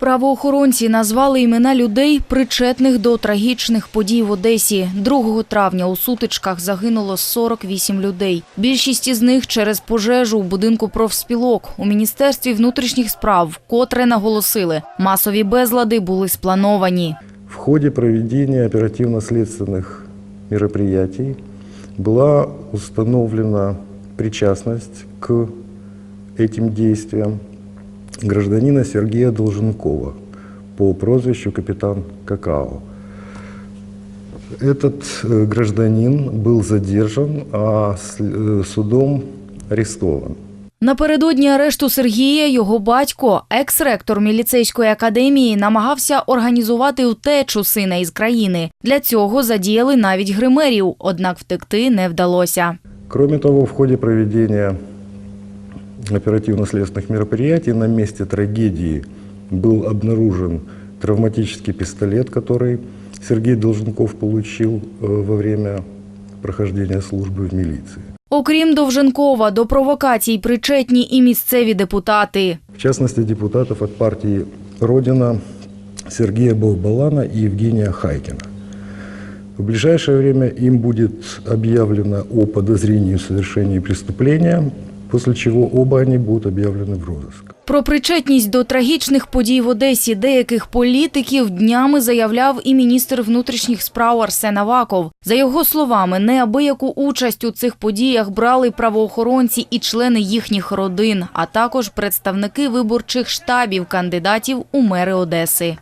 Правоохоронці назвали імена людей, причетних до трагічних подій в Одесі. 2 травня у сутичках загинуло 48 людей. Більшість із них через пожежу у будинку профспілок. У Міністерстві внутрішніх справ вкотре наголосили, масові безлади були сплановані. В ходе проведения оперативно-следственных мероприятий была установлена причастность к этим действиям гражданина Сергея Долженкова по прозвищу капитан Какао. Этот э, гражданин был задержан, а с- э, судом арестован. Напередодні арешту Сергія його батько, екс-ректор міліцейської академії, намагався організувати утечу сина із країни. Для цього задіяли навіть гримерів, однак втекти не вдалося. Кроме того, в ходе проведения оперативно-следственных мероприятий на месте трагедии был обнаружен травматический пистолет, который Сергей Долженков получил э, во время прохождения службы в милиции. Окрім Довженкова, до провокацій причетні і місцеві депутати. В частности, депутатов от партии «Родина» Сергея Болбалана и Евгения Хайкина. В ближайшее время им будет объявлено о подозрении в совершении преступления, после чего оба они будут объявлены в розыск. Про причетність до трагічних подій в Одесі деяких політиків днями заявляв і міністр внутрішніх справ Арсен Аваков. За його словами, неабияку участь у цих подіях брали правоохоронці і члени їхніх родин, а також представники виборчих штабів кандидатів у мери Одеси.